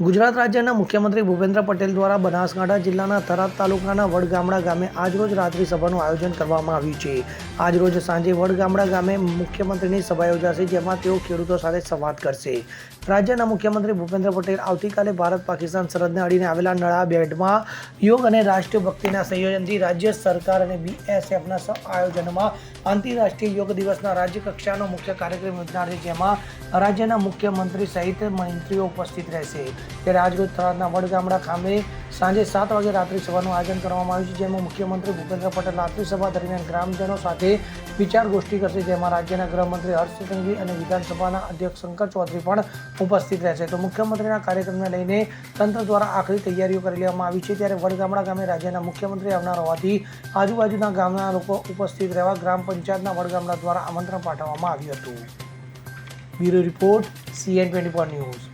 ગુજરાત રાજ્યના મુખ્યમંત્રી ભૂપેન્દ્ર પટેલ દ્વારા બનાસકાંઠા જિલ્લાના થરાદ તાલુકાના વડગામડા ગામે આજરોજ રાત્રિ સભાનું આયોજન કરવામાં આવ્યું છે. આજરોજ સાંજે વડગામડા ગામે મુખ્યમંત્રીની સભા યોજાશે, જેમાં તેઓ ખેડૂતો સાથે સંવાદ કરશે. રાજ્યના મુખ્યમંત્રી ભૂપેન્દ્ર પટેલ આવતીકાલે ભારત પાકિસ્તાન સરહદને અડીને આવેલા નળા બેડમાં યોગ અને રાષ્ટ્રીય ભક્તિના સંયોજનથી રાજ્ય સરકાર અને બીએસએફના આયોજનમાં આંતરરાષ્ટ્રીય યોગ દિવસના રાજ્ય કક્ષાનો મુખ્ય કાર્યક્રમ યોજનાર છે, જેમાં રાજ્યના મુખ્યમંત્રી સહિત મંત્રીઓ ઉપસ્થિત રહેશે. ત્યારે આજરોજ થરાદના વડગામડા ખાતે સાંજે સાત વાગે રાત્રિ સભાનું આયોજન કરવામાં આવ્યું છે, જેમાં મુખ્યમંત્રી ભૂપેન્દ્ર પટેલ રાત્રિ સભા દરમિયાન ગ્રામજનો સાથે વિચાર ગોષ્ઠી કરશે, જેમાં રાજ્યના ગૃહમંત્રી હર્ષ સંઘવી અને વિધાનસભાના અધ્યક્ષ શંકર ચૌધરી પણ ઉપસ્થિત રહેશે. તો મુખ્યમંત્રીના કાર્યક્રમને લઈને તંત્ર દ્વારા આખરી તૈયારીઓ કરી લેવામાં આવી છે, ત્યારે વડગામડા ગામે રાજ્યના મુખ્યમંત્રી આવનાર હોવાથી આજુબાજુના ગામના લોકો ઉપસ્થિત રહેવા ગ્રામ પંચાયતના વડગામડા દ્વારા આમંત્રણ પાઠવવામાં આવ્યું હતું. Bureau report CN twenty news